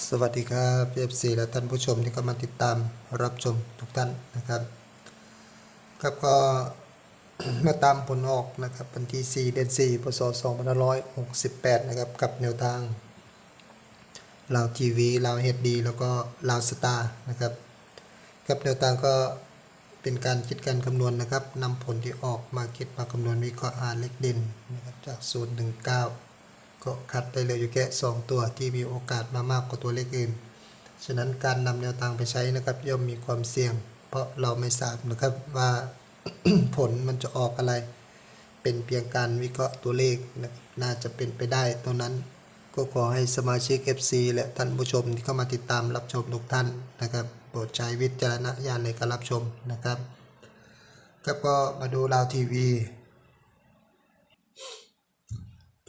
สวัสดีครับเอฟซีและท่านผู้ชมที่เข้ามาติดตามรับชมทุกท่านนะครับ ครับก็มาตามผลออกนะครับวันที่ 4 เดือน 4 พศ 2568 นะครับ กับแนวทางลาวทีวีลาวเฮดดี แล้วก็ลาวสตาร์นะครับกับแนวทางก็เป็นการคิดการคำนวณนะครับนำผลที่ออกมาคิดมาคำนวณวิเคราะห์หาเลขเด่นนะครับจาก 0 ถึง 9 ก็คัดได้เหลยอยู่แค่2ตัวที่มีโอกาสมามากกว่าตัวเลขอื่น ฉะนั้นการนำแนวทางไปใช้นะครับ ย่อมมีความเสี่ยง เพราะเราไม่ทราบนะครับว่าผลมันจะออกอะไร เป็นเพียงการวิเคราะห์ตัวเลขนะน่าจะเป็นไปได้ตรงนั้นก็ขอให้สมาชิก FC และท่านผู้ชมที่เข้ามาติดตามรับชมทุกท่านนะครับโปรดใช้วิจารณญาณในการรับชมนะครับก็มาดูลาวทีวี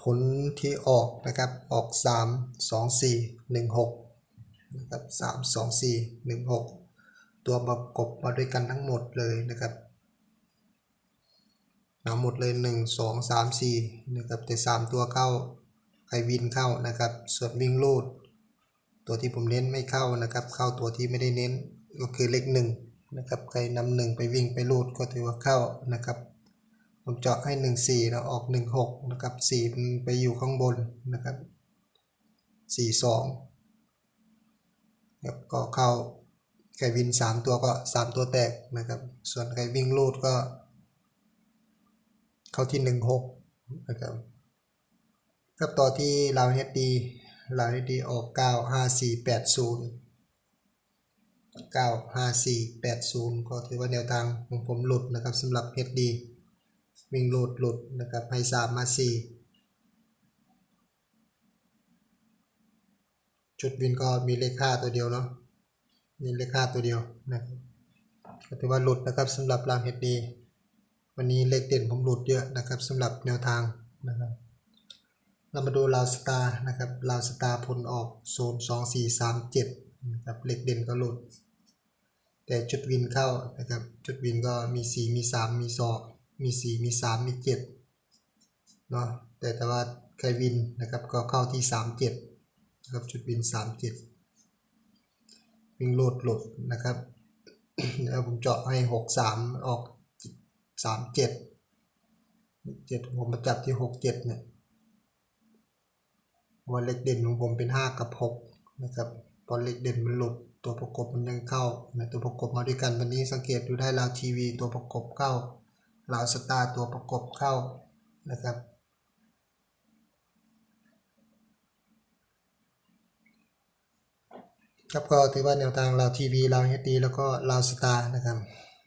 ผลที่ออกนะครับออก 3 2 4 1 6นะครับ3 2 4 1 6 ตัวประกบมาด้วยกันทั้งหมดเลยนะครับเอาหมดเลย 1 2 3 4นะครับแต่ 3 ตัวเข้าใครวินเข้านะครับ ส่วนวิ่งลูด ตัวที่ผมเน้นไม่เข้านะครับ เข้าตัวที่ไม่ได้เน้นก็คือเลขหนึ่งนะครับใครนำหนึ่งไปวิ่งไปลูดก็ถือว่าเข้านะครับ ผมเจาะให้ 1 4แล้วออก 1 6 นะครับ4มันไปอยู่ข้างบนนะครับ 4 2ครับก็เข้าไก่วิน 3 ตัวก็ 3 ตัวแตกนะครับ ส่วนไก่วิ่งลูดก็ เข้าที่ 1 6 นะครับครับต่อที่ลาวเฮดดีลาวเฮดดีออก 9 5 4 8 0 9 5 4 8 0 ก็ถือว่าแนวทางของผมหลุดนะครับสำหรับเฮดดี วิ่งโหลดหลุดนะครับให้สามมาสี่จุดวินก็มีเลขค่าตัวเดียวเนาะมีเลขค่าตัวเดียวนะครับก็ถือว่าหลุดนะครับสำหรับรางเฮดดีวันนี้เลขเด่นผมหลุดเยอะนะครับสำหรับแนวทางนะครับเรามาดูลาวสตาร์นะครับลาวสตาร์ผลออกโซนสองสี่สามเจ็ดนะครับเลขเด่นก็หลุด แต่จุดวินเข้านะครับจุดวินก็มีสี่มีสามมีสอง มีสี่มีสามมีเจ็ดเนาะแต่แต่ว่าใครวินนะครับก็เข้าที่สามเจ็ดนะครับจุดวินสามเจ็ดวิ่งโหลดหลดนะครับแล้วผมเจาะให้หกสามออกสามเจ็ดเจ็ดผมมาจับที่หกเจ็ดเนี่ยวันเล็กเด่นของผมเป็นห้ากับหกนะครับพอนเล็กเด่นมันหลุดตัวประกบมันยังเข้านะตัวประกบมาด้วยกันวันนี้สังเกตดูได้ลาวทีวีตัวประกบเข้า ลาวสตาร์ตัวประกบเข้านะครับ ครับก็ถือว่าแนวทางลาวทีวีลาวเฮดีแล้วก็ลาวสตาร์นะครับ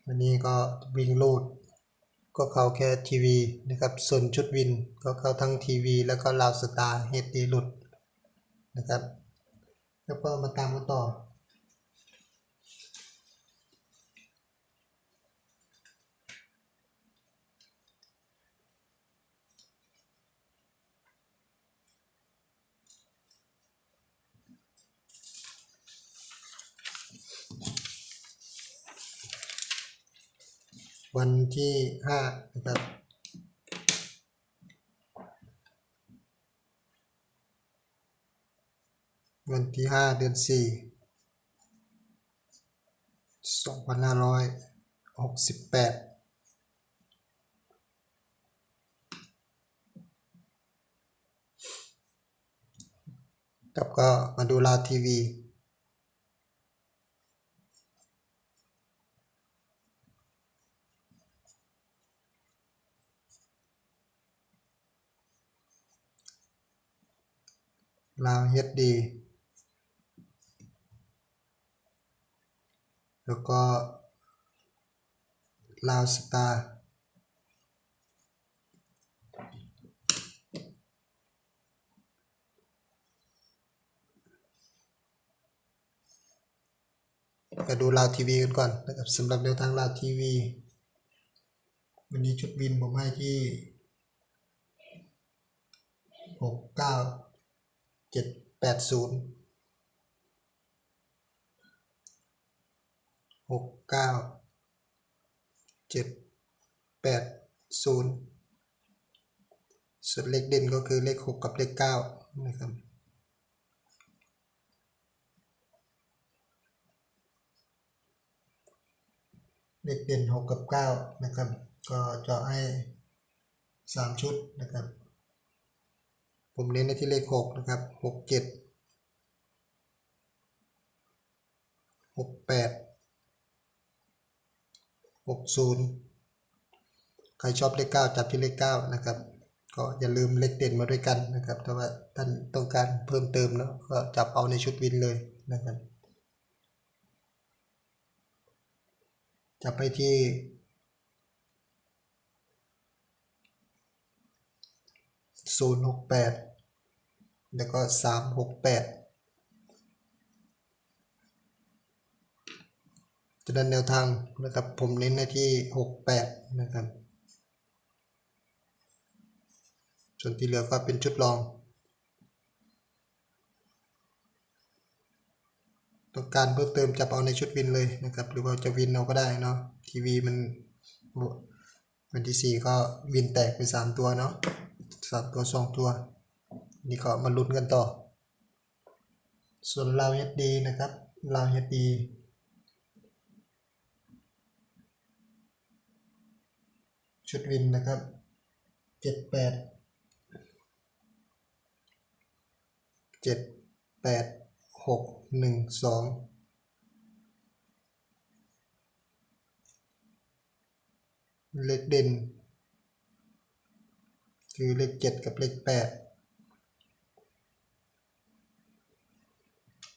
วันนี้ก็วิ่งลูดก็เข้าแค่ทีวีนะครับ ส่วนชุดวินก็เข้าทั้งทีวี แล้วก็ลาวสตาร์เฮดีหลุดนะครับ แล้วก็มาตามกันต่อ วันที่ห้านะครับวันที่ห้าเดือนสี่สองพันห้าร้อยหกสิบแปดกับก็มาดูลาทีวี ลาวเฮดดีแล้วก็ลาวสตาร์มาดูลาวทีวีกันก่อนนะครับสำหรับแนวทางลาวทีวี วันนี้ชุดวินผมให้ที่หกเก้า เจ็ดแปดศูนย์หกเก้าเจ็ดแปดศูนย์ส่วนเลขเด่นก็คือเลขหกกับเลขเก้านะครับเลขเด่นหกกับเก้านะครับ ก็จะให้สามชุดนะครับ ผมเน้นในที่เลขหกนะครับหกเจ็ดหกแปดหกศูนย์ใครชอบเลขเก้าจับที่เลขเก้านะครับ ก็อย่าลืมเลขเด่นมาด้วยกันนะครับถ้าว่าท่านต้องการเพิ่มเติมเนาะก็จับเอาในชุดวินเลยนะครับจับไปที่ ศูนย์หกแปดแล้วก็สามหกแปดจะดันแนวทางนะครับผมเน้นในที่หกแปดนะครับส่วนที่เหลือก็เป็นชุดรอง ต้องการเพิ่มเติมจับเอาในชุดวินเลยนะครับ หรือว่าจะวินเอาก็ได้เนาะทีวีมันวันที่สี่ก็วินแตกไปสามตัวเนาะ สามตัวสองตัว นี่ก็มาลุ้นกันต่อ ส่วนลาวเฮดดีนะครับลาวเฮดดีชุดวินนะครับเจ็ดแปดเจ็ดแปดหกหนึ่งสองเลขเด่น คือเลขเจ็ดกับเลขแปด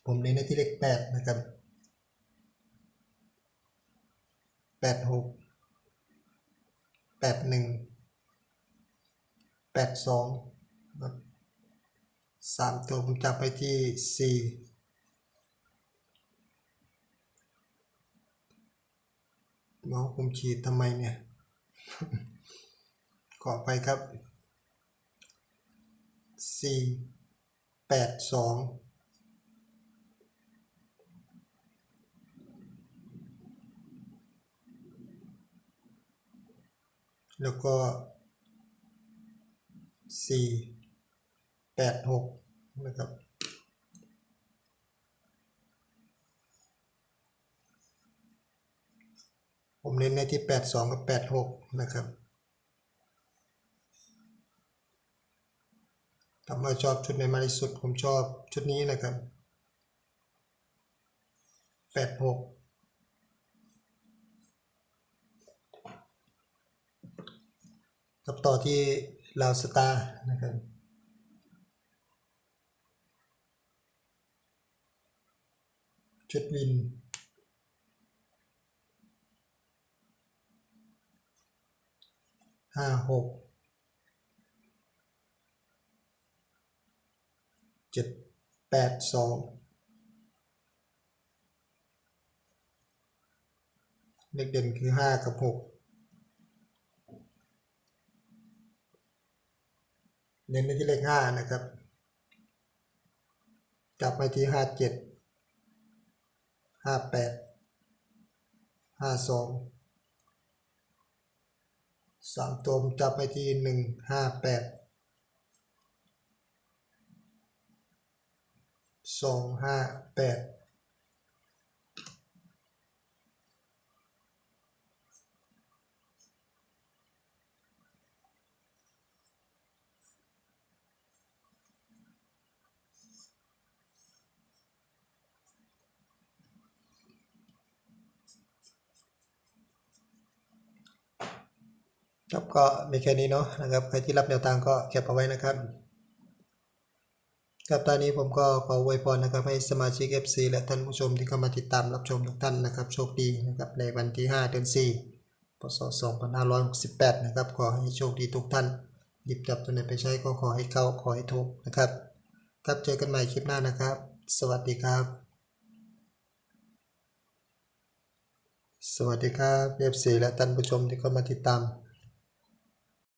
ผมเน้นในที่เลขแปดนะครับแปดหกแปดหนึ่งแปดสองสามตัวผมจับไปที่สี่น้องผมฉีดทำไมเนี่ย ขอไปครับ สี่แปดสองแล้วก็สี่แปดหกนะครับผมเน้นในที่แปดสองกับแปดหกนะครับ ถามาชอบชุดไหนมากที่สุด ผมชอบชุดนี้นะครับแปดหกกับต่อที่ลาวสตาร์นะครับชุดวินห้าหก เจ็ดแปดสองเลขเด่นคือห้ากับหกเน้นไปที่เลขห้านะครับ จับไปที่ห้าเจ็ดห้าแปดห้าสองสามตัวจับไปที่หนึ่งห้าแปด สองห้าแปดครับก็มีแค่นี้เนาะนะครับใครที่รับแนวทางก็เก็บเอาไว้นะครับ ครับตอนนี้ผมก็ขออวยพรนะครับให้สมาชิก FC และท่านผู้ชมที่เข้ามาติดตามรับชมทุกท่านนะครับ โชคดีนะครับในวันที่ 5 เดือน 4 พศ 2568 นะครับ ขอให้โชคดีทุกท่าน หยิบจับตัวไหนไปใช้ก็ขอให้เข้าขอให้ถูกนะครับ ครับเจอกันใหม่คลิปหน้านะครับ สวัสดีครับ สวัสดีครับ FC และท่านผู้ชมที่เข้ามาติดตาม